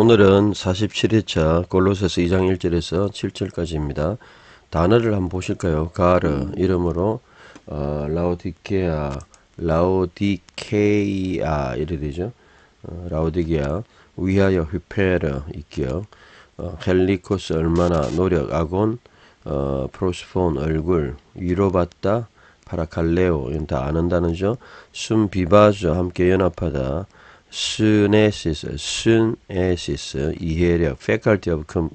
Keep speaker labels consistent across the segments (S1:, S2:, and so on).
S1: 오늘은 47회차 골로새서 2장 1절에서 7절까지입니다. 단어를 한번 보실까요? 가르 이름으로 어, 라오디케아, 라오디케이아 이래 되죠. 어, 라오디게아 위하여 휘페르 있기요. 어, 헬리코스 얼마나 노력 아곤 어, 프로스폰 얼굴 위로받다 파라칼레오 이건 다 아는 단어죠. 숨 비바죠 함께 연합하다. 스네시스, 스네시스, 이해력, faculty of com,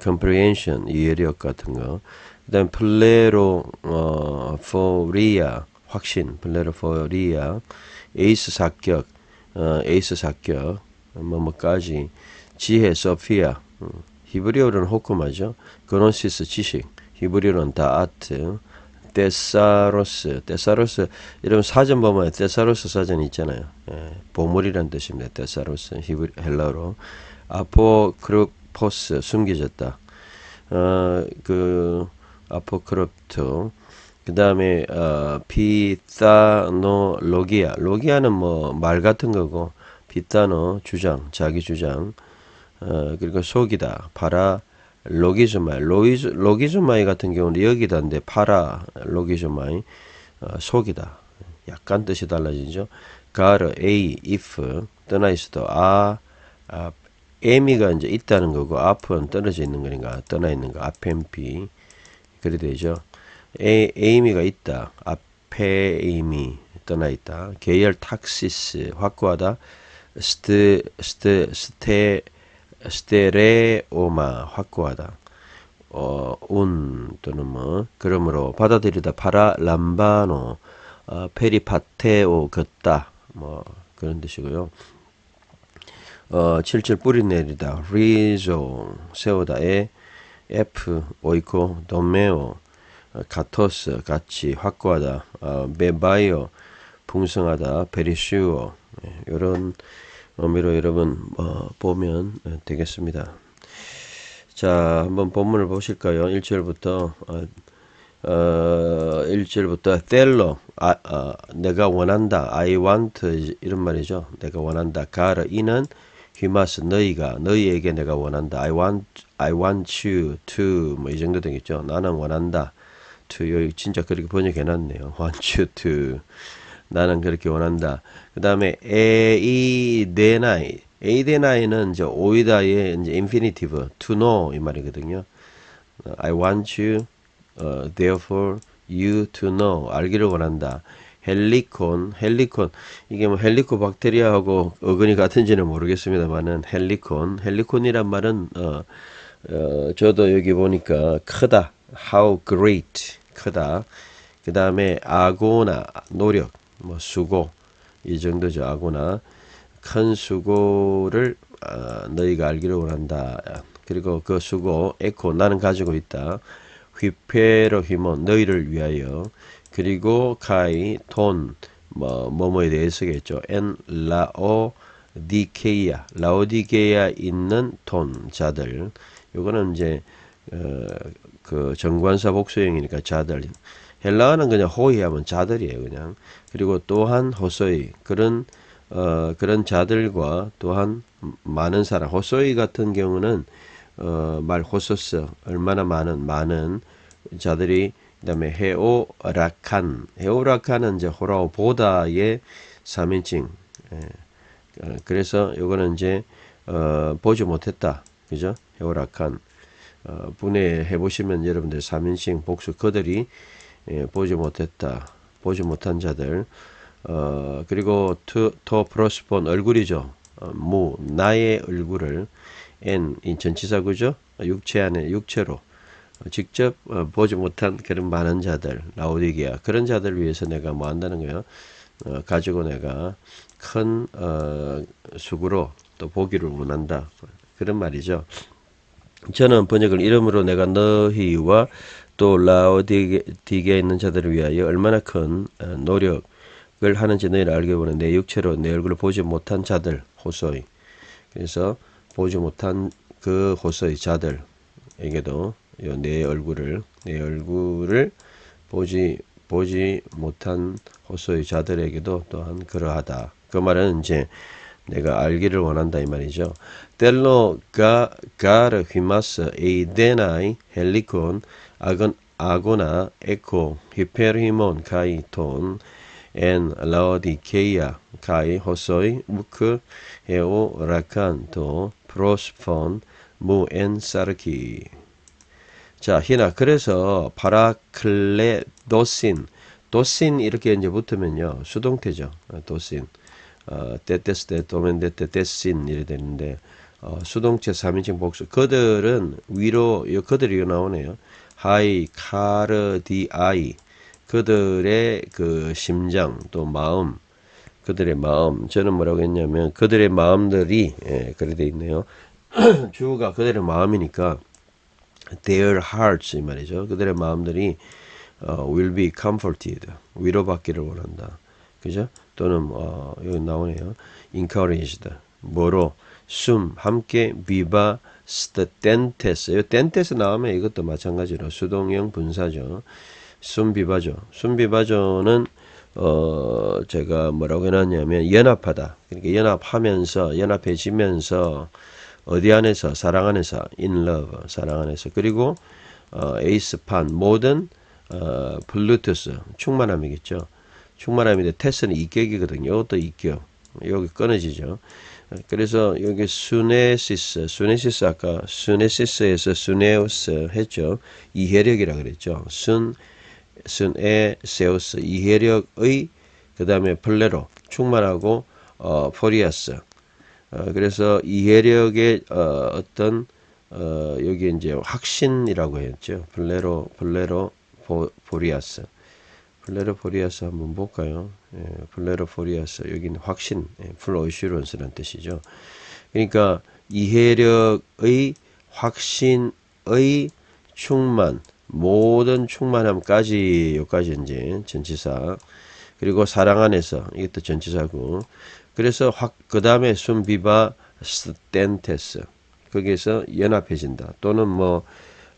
S1: comprehension, 이해력 같은 거. 그 다음 플레로, 어, 확신, 플레로 포리아, 에이스 사격, 어, 에이스 사격, 뭐, 뭐까지, 지혜, 소피아, 음, 히브리어로는 호크마죠. 그노시스, 지식, 히브리어로는 다 아트, 데사로스, 데사로스 이런 사전 보면 데사로스 사전이 있잖아요. 예, 보물이란 뜻입니다. 데사로스 히브 헬라어로 아포크로포스 숨겨졌다. 어, 그 아포크롭트 그 다음에 어, 피타노로기아 로기아는 뭐 말 같은 거고 피타노 주장 자기 주장 어, 그리고 속이다 바라 로기즈마이 로이즈, 로기즈마이 같은 경우는 여기다인데 파라 로기즈마이 어, 속이다. 약간 뜻이 달라지죠. 가르 a if 떠나 있어도 아, 아 에미가 이제 있다는 거고 앞은 떨어져 있는 거니까 떠나 있는 거 앞엠피 그래 되죠. 에, 에이미가 있다. 앞에 에이미 떠나 있다. 계열 탁시스 확고하다. 스트 스트 스테 스테레오마 확고하다. 어, 운 또는 뭐 그러므로 받아들이다 파라 람바노 어, 페리파테오 걷다. 뭐 그런 뜻이고요. 어, 칠칠 뿌리 내리다. 리조 세우다에 F 오이코 도메오 가토스 같이 확고하다. 어, 메바이오 풍성하다. 베리슈오. 이런 의미로 여러분 어, 보면 되겠습니다. 자, 한번 본문을 보실까요? 1절부터 어, 어, 1절부터 텔로 아, 어, 내가 원한다. I want 이런 말이죠. 내가 원한다. 가르 이는 휘마스 너희가 너희에게 내가 원한다. I want I want you to 뭐 이 정도 되겠죠. 나는 원한다. to 여기 진짜 그렇게 번역해 놨네요. want you to 나는 그렇게 원한다. 그 다음에 에이 데나이 에이 데나이는 이제 오이다의 이제 인피니티브 to know 이 말이거든요. I want you, uh, therefore you to know 알기를 원한다. 헬리콘, 헬리콘 이게 뭐 헬리코 박테리아하고 어근이 같은지는 모르겠습니다만은 헬리콘, 헬리콘이란 말은 어, 어 저도 여기 보니까 크다, how great 크다. 그 다음에 아고나 노력, 뭐 수고 이 정도죠 아고나 큰 수고를 어, 너희가 알기를 원한다. 그리고 그 수고 에코 나는 가지고 있다. 휘페로 힘은 너희를 위하여. 그리고 카이 돈 뭐 뭐뭐에 대해서겠죠 엔 라오 디케이아 라오디게야 있는 돈 자들. 요거는 이제 어, 그 정관사 복수형이니까 자들 헬라어는 그냥 호의하면 자들이에요, 그냥. 그리고 또한 호소이 그런 어, 그런 자들과 또한 많은 사람 호소이 같은 경우는 어, 말 호소스 얼마나 많은 많은 자들이 그다음에 헤오라칸 헤오라칸은 이제 호라오 보다의 3인칭 예. 어, 그래서 요거는 이제 어, 보지 못했다 그죠 헤오라칸 어, 분해해 보시면 여러분들 3인칭 복수 그들이 예, 보지 못했다. 보지 못한 자들. 어, 그리고 to, to prosper 얼굴이죠. 어, 무 나의 얼굴을 n 이 전치사구죠. 육체 안에 육체로 어, 직접 어, 보지 못한 그런 많은 자들 라오디게아 그런 자들 위해서 내가 뭐 한다는 거예요. 어, 가지고 내가 큰 어, 수구로 또 보기를 원한다. 그런 말이죠. 저는 번역을 이름으로 내가 너희와 또 라오디게에 있는 자들을 위하여 얼마나 큰 어, 노력을 하는지 너희를 알게 보는 내 육체로 내 얼굴을 보지 못한 자들 호소이 그래서 보지 못한 그 호소이 자들에게도 내 얼굴을 내 얼굴을 보지 보지 못한 호소의 자들에게도 또한 그러하다. 그 말은 이제 내가 알기를 원한다 이 말이죠. 텔로 가 가르 휘마스 에이데나이 헬리콘 아건 아고나 에코 히페르히몬 카이 톤 엔 라오디케이아 카이 호소이 무크 에오 라칸토 프로스폰 무 엔 사르키 자, 희나 그래서 파라클레도신 도신 이렇게 이제 붙으면요 수동태죠. 어, 도신 어, 때테스 때 도멘데테 데신 이래 되는데 어, 수동체 3인칭 복수 그들은 위로 이 그들이 나오네요. 하이 카르디아이 그들의 그 심장 또 마음 그들의 마음 저는 뭐라고 했냐면 그들의 마음들이 예, 그래 돼 있네요. 주어가 그들의 마음이니까 their hearts 이 말이죠. 그들의 마음들이 어, will be comforted 위로받기를 원한다. 그죠? 또는 어, 여기 나오네요. encouraged 뭐로 숨 함께 viva stentes 이 stentes 나오면 이것도 마찬가지로 수동형 분사죠. 숨비바죠. 숨비바죠는 어 제가 뭐라고 해놨냐면 연합하다. 그러니까 연합하면서 연합해지면서 어디 안에서 사랑 안에서 in love 사랑 안에서 그리고 어, 에이스판 모든 어, 블루투스 충만함이겠죠. 충만함인데 테스는 이격이거든요. 이것도 이격. 여기 끊어지죠. 그래서 여기 수네시스, 수네시스 아까 수네시스에서 수네우스 했죠. 이해력이라 그랬죠. 순, 순에 세우스 이해력의 그 다음에 플레로 충만하고 어, 포리아스 어, 그래서 이해력의 어, 어떤 어, 여기 이제 확신이라고 했죠. 블레로 블레로 보, 보리아스. 블레로 보리아스 한번 볼까요? 예, 블레로 보리아스 여기는 확신, 예, 풀 어슈런스라는 뜻이죠. 그러니까 이해력의 확신의 충만 모든 충만함까지 여기까지 이제 전치사 그리고 사랑 안에서 이것도 전치사고 그래서 확, 그 다음에 순비바 스텐테스. 거기에서 연합해진다. 또는 뭐,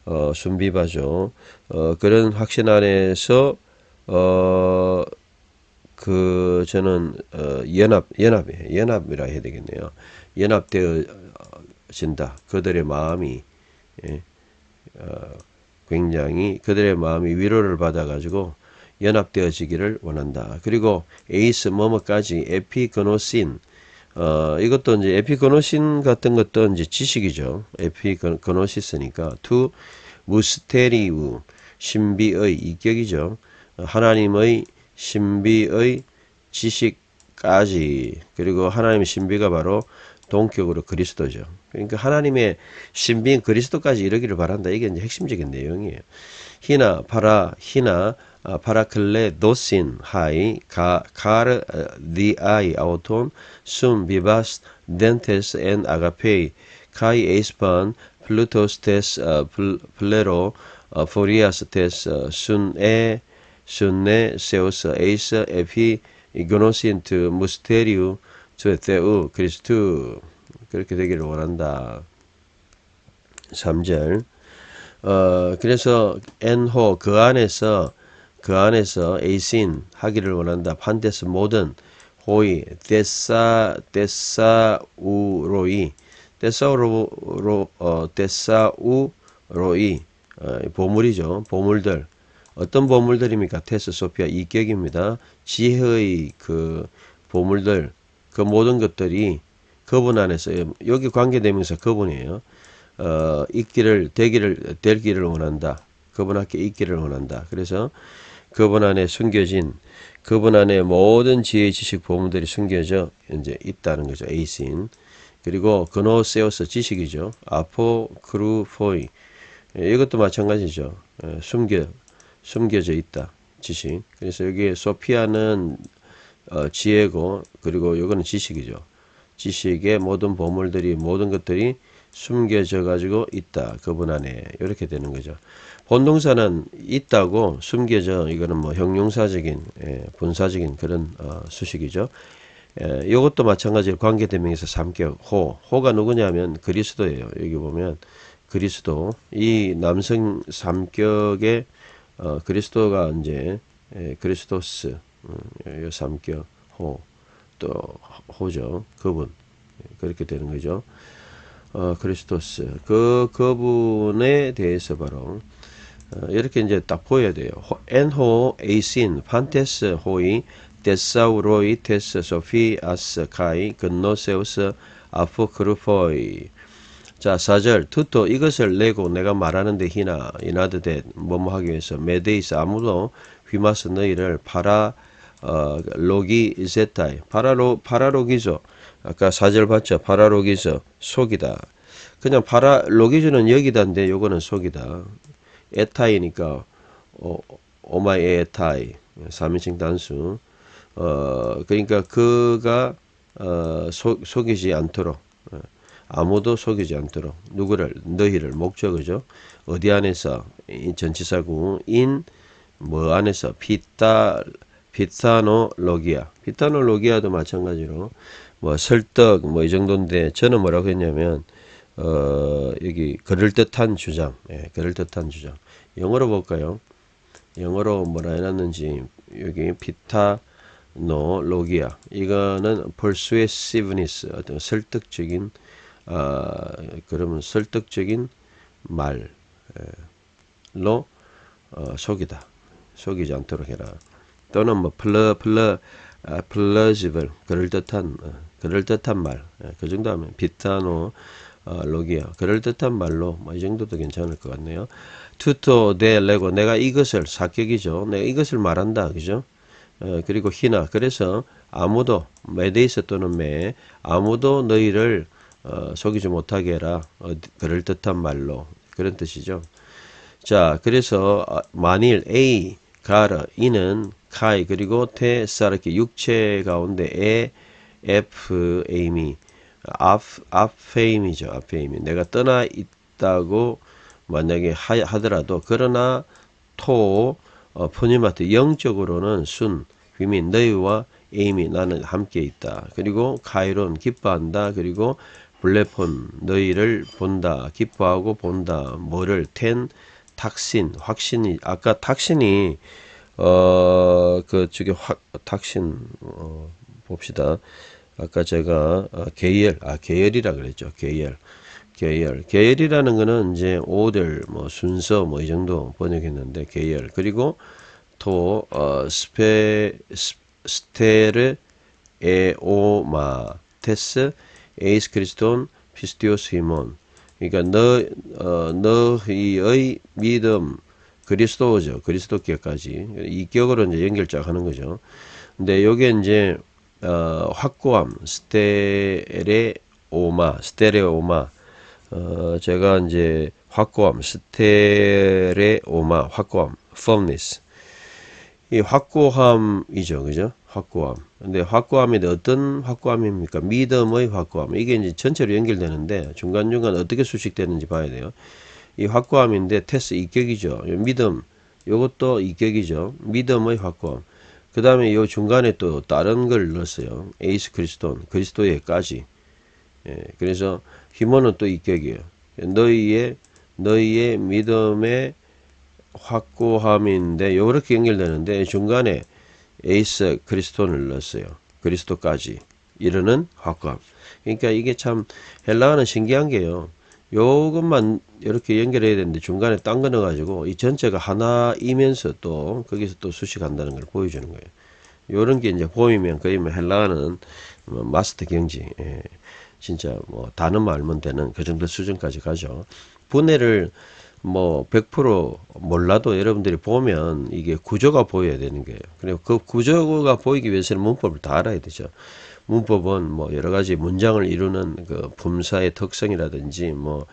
S1: 어, 순비바죠. 어, 그런 확신 안에서, 어, 그, 저는, 어, 연합, 연합이에요. 연합이라 해야 되겠네요. 연합되어진다. 그들의 마음이, 예, 어, 굉장히 그들의 마음이 위로를 받아가지고 연합되어지기를 원한다. 그리고 에이스 뭐뭐까지 에피그노신 어 이것도 이제 에피그노신 같은 것도 이제 지식이죠. 에피그노시스니까 투 무스테리우 신비의 이격이죠. 하나님의 신비의 지식까지 그리고 하나님의 신비가 바로 동격으로 그리스도죠. 그러니까 하나님의 신비인 그리스도까지 이르기를 바란다. 이게 이제 핵심적인 내용이에요. 히나 파라 히나 파라클레 도신 하이 가 카르 디아이 아우톤 숨 비바스 덴테스 엔 아가페이 카이 에이스판 플루토스 테스 플레로 포리아스 테스 순에 순네 세우스 에이스 에피 이그노신트 무스테리우 트에테우 그리스투 그렇게 되기를 원한다. 3절 어 그래서 엔호 그 안에서 그 안에서 에이신 하기를 원한다. 판데스 모든 호이 데사 데사우로이 데사우로 어 데사우로이 어, 보물이죠. 보물들 어떤 보물들입니까? 테스 소피아 이격입니다. 지혜의 그 보물들 그 모든 것들이 그분 안에서 여기 관계되면서 그분이에요. 어, 있기를 되기를 될기를 원한다. 그분 앞에 있기를 원한다. 그래서 그분 안에 숨겨진 그분 안에 모든 지혜 지식 보물들이 숨겨져 이제 있다는 거죠. 에이신. 그리고 그노세오스 지식이죠. 아포 크루포이 이것도 마찬가지죠. 예, 숨겨 숨겨져 있다. 지식. 그래서 여기 소피아는 어, 지혜고 그리고 이거는 지식이죠. 지식의 모든 보물들이 모든 것들이 숨겨져 가지고 있다. 그분 안에 이렇게 되는 거죠. 본동사는 있다고 숨겨져 이거는 뭐 형용사적인 예, 분사적인 그런 어, 수식이죠. 예, 이것도 마찬가지로 관계대명에서 삼격 호 호가 누구냐면 그리스도예요. 여기 보면 그리스도 이 남성 삼격의 어, 그리스도가 이제 예, 그리스도스 음, 요 삼격 호 또 호죠. 그분. 그렇게 되는 거죠. 어, 크리스토스. 그, 그분에 대해서 바로, 어, 이렇게 이제 딱 보여야 돼요. 호- 엔호, 에이신, 판테스, 호이, 데사우로이, 테스, 소피, 아스, 카이, 근노세우스, 아포크루포이. 자, 4절. 투토 이것을 내고 내가 말하는데 희나 이나드데 뭐뭐 하기 위해서 메데이스 아무도 휘마스 너희를 파라 어, 로기 이세타이 파라로 파라로기죠. 아까 4절 봤죠. 파라로기죠. 속이다. 그냥 파라로기즈는 여기다인데 요거는 속이다. 에타이니까 어, 오마이 에타이 3인칭 단수. 어 그러니까 그가 어, 속, 속이지 않도록 어, 아무도 속이지 않도록 누구를 너희를 목적어죠. 어디 안에서 이 전치사구 인 뭐 안에서 피타 피타노로기아 피타노로기아도 마찬가지로 뭐 설득 뭐 이 정도인데 저는 뭐라고 했냐면 어 여기 그럴 듯한 주장 예, 그럴 듯한 주장 영어로 볼까요? 영어로 뭐라 해놨는지 여기 피타 노로기아 이거는 persuasiveness 어떤 설득적인 아 그러면 설득적인 말로 어, 속이다 속이지 않도록 해라 또는 뭐 플러 플러 아, 플러지블 그럴 듯한 어, 그럴 듯한 말그 정도 하면 피타노 어, 로기아 그럴 듯한 말로 뭐 이 정도도 괜찮을 것 같네요. 투토 데 레고 내가 이것을 사격이죠. 내가 이것을 말한다 그죠? 어, 그리고 희나 그래서 아무도 메데이스 또는 메 아무도 너희를 어, 속이지 못하게 해라. 어, 그럴 듯한 말로. 그런 뜻이죠. 자 그래서 어, 만일 A 가르 이는 카이 그리고 테 사르키 육체 가운데 에 F 에임이 앞 앞페임이죠. 앞페임이. 내가 떠나 있다고 만약에 하, 하더라도 그러나 토 어, 포니마트 영적으로는 순 휘민 너희와 에임이 나는 함께 있다. 그리고 카이론 기뻐한다. 그리고 블레폰 너희를 본다 기뻐하고 본다 뭐를 텐 탁신 확신이 아까 탁신이 어 그쪽에 확 탁신 어 봅시다. 아까 제가 어, 계열 아 계열이라 그랬죠. 계열 계열. 계열이라는 거는 이제 오들 뭐 순서 뭐 이 정도 번역했는데 계열. 그리고 또 어, 스페 스- 스테르 에오마 테스 에이스 크리스톤 피스티오스 히몬 그러니까 너 어, 너희의 믿음 그리스도죠. 그리스도께까지. 이 격으로 이제 연결작 하는 거죠. 근데 요게 이제 어, 확고함 스테레오마 스테레오마. 어, 제가 이제 확고함 스테레오마 확고함 firmness. 이 확고함이죠, 그죠? 확고함. 근데 확고함이 어떤 확고함입니까? 믿음의 확고함. 이게 이제 전체로 연결되는데 중간중간 어떻게 수식되는지 봐야 돼요. 이 확고함인데 테스 이격이죠. 믿음. 요것도 이격이죠. 믿음의 확고함. 그 다음에 요 중간에 또 다른 걸 넣었어요. 에이스 크리스톤, 그리스도에까지. 예, 그래서 히모는 또 이격이에요. 너희의 너희의 믿음의 확고함인데 요렇게 연결되는데 중간에 에이스 그리스도를 넣었어요. 그리스도까지 이르는 확고함. 그러니까 이게 참 헬라어는 신기한 게요. 요것만 이렇게 연결해야 되는데 중간에 딴거 넣어가지고 이 전체가 하나이면서 또 거기서 또 수식한다는 걸 보여주는 거예요. 요런 게 이제 보이면 거의 뭐 헬라어는 뭐 마스터 경지, 예. 진짜 뭐 단어만 알면 되는 그 정도 수준까지 가죠. 분해를 뭐 100% 몰라도 여러분들이 보면 이게 구조가 보여야 되는 거예요. 그리고 그 구조가 보이기 위해서는 문법을 다 알아야 되죠. 문법은 뭐 여러 가지 문장을 이루는 그 품사의 특성이라든지 뭐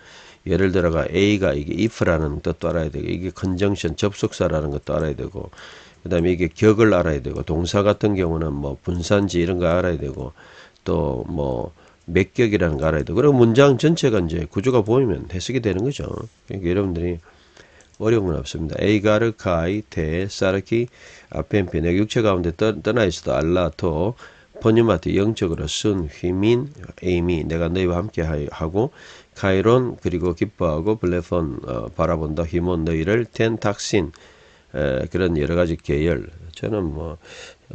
S1: 예를 들어가 A가 이게 if라는 뜻도 알아야 되고 이게 컨정션 접속사라는 것도 알아야 되고 그다음에 이게 격을 알아야 되고 동사 같은 경우는 뭐 분산지 이런 거 알아야 되고 또뭐 맥격이라는 거 알아야 되고 그리고 문장 전체가 이제 구조가 보이면 해석이 되는 거죠. 그러니까 여러분들이 어려운 건 없습니다. 에이가르 카이 테 사르키 아펜피 내 육체 가운데 떠, 떠나 있어도 알라토 포니마트 영적으로 쓴 휘민 에이미 내가 너희와 함께 하- 하고 카이론 그리고 기뻐하고 블레폰 어, 바라본다 히몬 너희를 텐 탁신 에, 그런 여러 가지 계열. 저는 뭐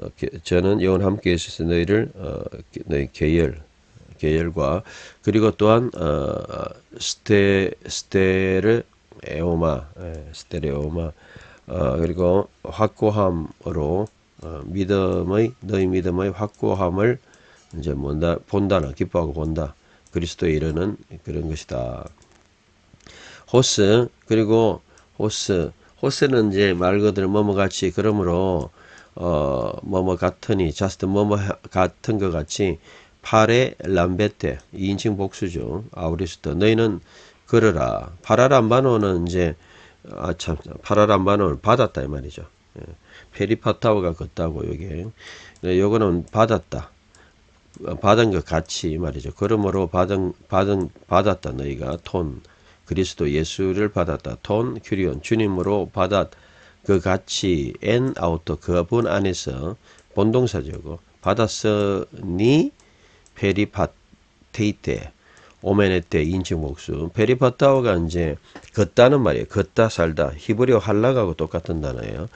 S1: 어, 게- 저는 영원 함께 있어서 너희를 어, 게- 너희 계열 계열과 그리고 또한 어, 스테 스테르 에오마 예, 스테레오마 어, 그리고 확고함으로 어, 믿음의 너희 믿음의 확고함을 이제 뭔다 본다나 기뻐하고 본다 그리스도에 이르는 그런 것이다. 호스 그리고 호스 호스는 이제 말 그대로 뭐뭐 같이 그러므로 어 뭐뭐 같으니 자스트 뭐뭐 하- 같은 것 같이 파레 람베테 2인칭 복수죠. 아우리스터 너희는 걸어라. 파라람바노는 이제 아참 파라람바노를 받았다 이 말이죠. 예. 페리파타오가 걷다고 여기. 네, 요거는 받았다. 어, 받은 것 같이 이 말이죠. 그러므로 받은 받은 받았다 너희가. 톤 그리스도 예수를 받았다. 톤 큐리온 주님으로 받았 그 같이 엔 아우토 그분 안에서 본동사죠. 받았으니 페리파테이테 오메네테 인칭 목수 페리파타오가 이제 걷다는 말이에요. 걷다 살다 히브리어 할락하고 똑같은 단어예요.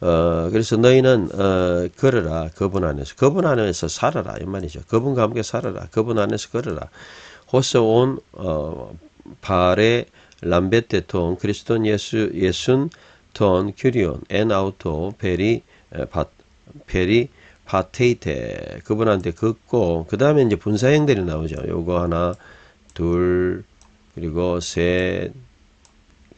S1: 어, 그래서 너희는, 어, 걸어라. 그분 안에서. 그분 안에서 살아라. 이 말이죠. 그분과 함께 살아라. 그분 안에서 걸어라. 호소온, 어, 발에 람베테 톤, 그리스돈 예수, 예순 톤, 큐리온, 엔 아우토, 페리, 에, 파, 페리, 파테이테. 그분한테 걷고, 그 다음에 이제 분사형들이 나오죠. 요거 하나, 둘, 그리고 셋,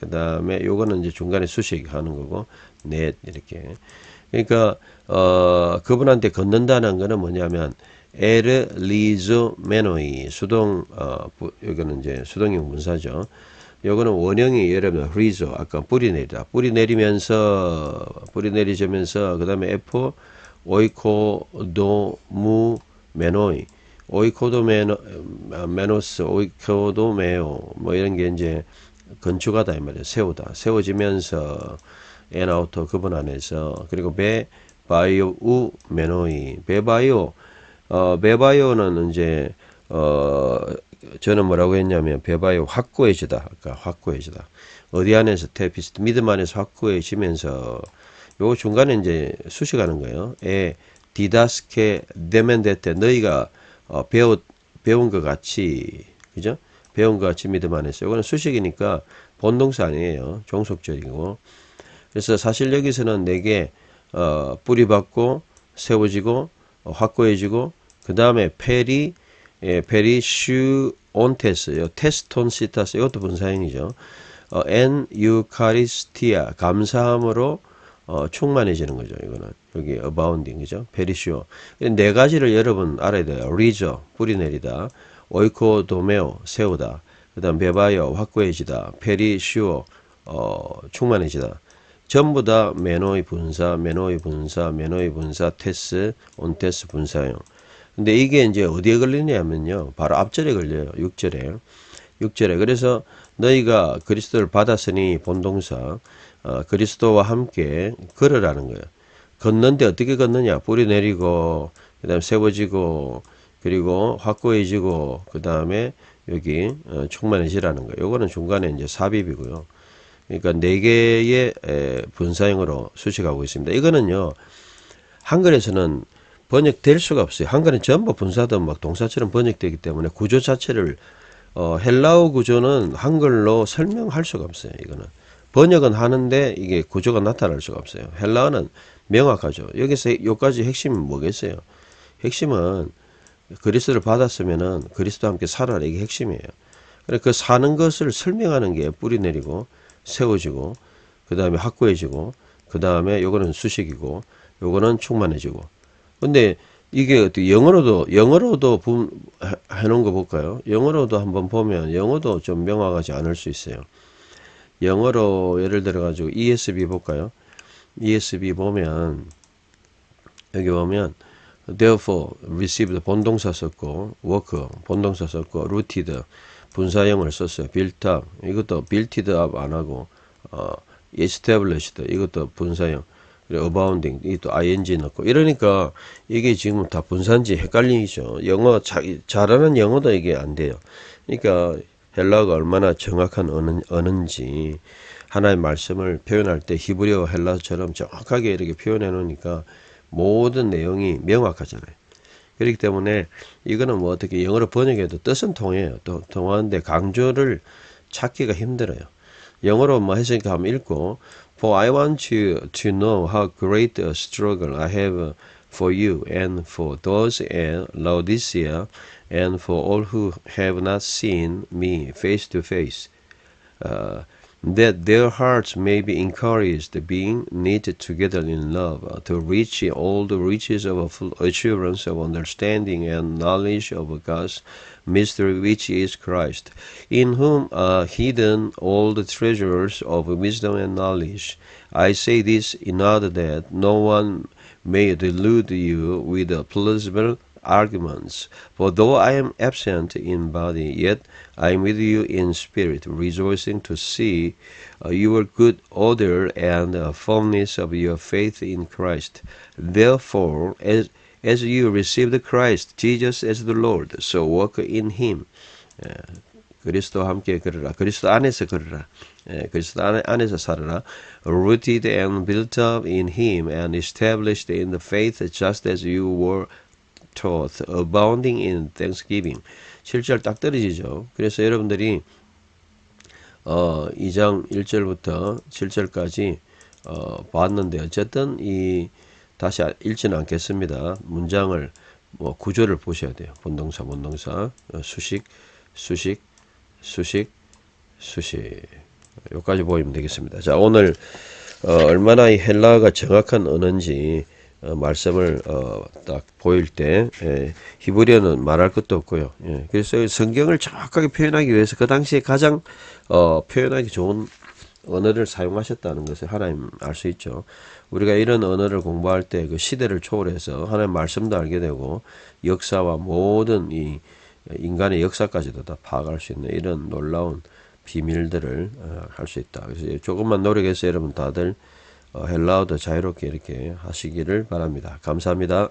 S1: 그 다음에 요거는 이제 중간에 수식 하는 거고 넷 이렇게 그러니까 어 그분한테 걷는다는 거는 뭐냐면 에르 리조 메노이 수동 어 부, 여기는 이제 수동형 문사죠. 요거는 원형이 여러분 리조 아까 뿌리 내리다 뿌리 내리면서 뿌리 내리자면서 그 다음에 에포 오이코도 무 메노이 오이코도 메노 메노스 오이코도 메오 뭐 이런 게 이제 건축하다 이 말이에요. 세우다. 세워지면서 엔아우터 그분 안에서 그리고 베 바이오 우 메노이 베바이오 어 베바이오는 이제 어 저는 뭐라고 했냐면 베바이오 확고해지다. 아까 확고해지다. 어디 안에서 테피스트 믿음 안에서 확고해지면서 요 중간에 이제 수식하는 거예요. 에 디다스케 데멘데테 너희가 어, 배우 배운 것 같이 그죠? 배운 것 같이 믿음 안에서 이거는 수식이니까 본동사 아니에요. 종속절이고 그래서 사실 여기서는 내게 어, 뿌리받고 세워지고 어, 확고해지고 그 다음에 페리 예, 페리 슈 온테스 요 테스톤 시타스 이것도 분사형이죠. 어, 엔 유카리스티아 감사함으로 어, 충만해지는 거죠. 이거는 여기 abounding 그죠? 페리시오 네 가지를 여러분 알아야 돼요. 리저 뿌리 내리다, 오이코도메오 세우다, 그다음 베바이오 확고해지다, 페리시오 어, 충만해지다. 전부 다 메노이 분사, 메노이 분사, 메노이 분사, 테스, 온테스 분사형. 근데 이게 이제 어디에 걸리냐면요. 바로 앞절에 걸려요. 6절에. 6절에. 그래서 너희가 그리스도를 받았으니 본동사, 어, 그리스도와 함께 걸으라는 거예요. 걷는데 어떻게 걷느냐? 뿌리 내리고, 그 다음에 세워지고, 그리고 확고해지고, 그 다음에 여기 어, 충만해지라는 거예요. 요거는 중간에 이제 삽입이고요. 그러니까 네 개의 에, 분사형으로 수식하고 있습니다. 이거는요, 한글에서는 번역될 수가 없어요. 한글은 전부 분사든 막 동사처럼 번역되기 때문에 구조 자체를 어, 헬라어 구조는 한글로 설명할 수가 없어요. 이거는 번역은 하는데 이게 구조가 나타날 수가 없어요. 헬라어는 명확하죠. 여기서 여기까지 핵심은 뭐겠어요? 핵심은 그리스도를 받았으면은 그리스도와 함께 살아라 이게 핵심이에요. 그래 그 사는 것을 설명하는 게 뿌리 내리고 세워지고 그 다음에 확고해지고 그 다음에 요거는 수식이고 요거는 충만해지고 근데 이게 어떻게 영어로도 영어로도 해놓은 거 볼까요? 영어로도 한번 보면 영어도 좀 명확하지 않을 수 있어요. 영어로 예를 들어 가지고 ESV 볼까요? ESV 보면 여기 보면 therefore received 본동사 썼고 work 본동사 썼고 rooted 분사형을 썼어요. built up 이것도 built up 안 하고 어 established 이것도 분사형 그리고 abounding 이것도 ing 넣고 이러니까 이게 지금 다 분사인지 헷갈리죠. 영어 자, 잘하는 영어도 이게 안 돼요. 그러니까 헬라어가 얼마나 정확한 언어, 언어인지 하나의 말씀을 표현할 때 히브리어 헬라어처럼 정확하게 이렇게 표현해 놓으니까 모든 내용이 명확하잖아요. 그렇기 때문에 이거는 뭐 어떻게 영어로 번역해도 뜻은 통해요. 또 통하는데 강조를 찾기가 힘들어요. 영어로 뭐 한번 읽고 For I want you to know how great a struggle I have for you and for those at Laodicea and for all who have not seen me face to face. uh, that their hearts may be encouraged, being knitted together in love, to reach all the riches of assurance of understanding and knowledge of God's mystery, which is Christ, in whom are hidden all the treasures of wisdom and knowledge. I say this in order that no one may delude you with a plausible arguments. For though I am absent in body, yet I am with you in spirit, rejoicing to see uh, your good order and uh, firmness of your faith in Christ. Therefore, as as you received Christ Jesus as the Lord, so walk in Him. 예, 그리스도와 함께 걸으라. 그리스도 안에서 걸으라. 예, 그리스도 안에, 안에서 살아라. Rooted and built up in Him and established in the faith just as you were taught, abounding in thanksgiving. 7절 딱 떨어지죠. 그래서 여러분들이 어, 2장 1절부터 7절까지 어, 봤는데 어쨌든 이 다시 읽지는 않겠습니다. 문장을 뭐 구조를 보셔야 돼요. 본동사, 본동사, 어, 수식, 수식, 수식, 수식. 여기까지 보이면 되겠습니다. 자, 오늘 어, 얼마나 이 헬라어가 정확한 언어인지 어, 말씀을 어, 딱 보일 때 예, 히브리어는 말할 것도 없고요. 예, 그래서 성경을 정확하게 표현하기 위해서 그 당시에 가장 어, 표현하기 좋은 언어를 사용하셨다는 것을 하나님 알 수 있죠. 우리가 이런 언어를 공부할 때 그 시대를 초월해서 하나님 말씀도 알게 되고 역사와 모든 이 인간의 역사까지도 다 파악할 수 있는 이런 놀라운 비밀들을 어, 할수 있다. 그래서 조금만 노력해서 여러분 다들 어, 헬라어도 자유롭게 이렇게 하시기를 바랍니다. 감사합니다.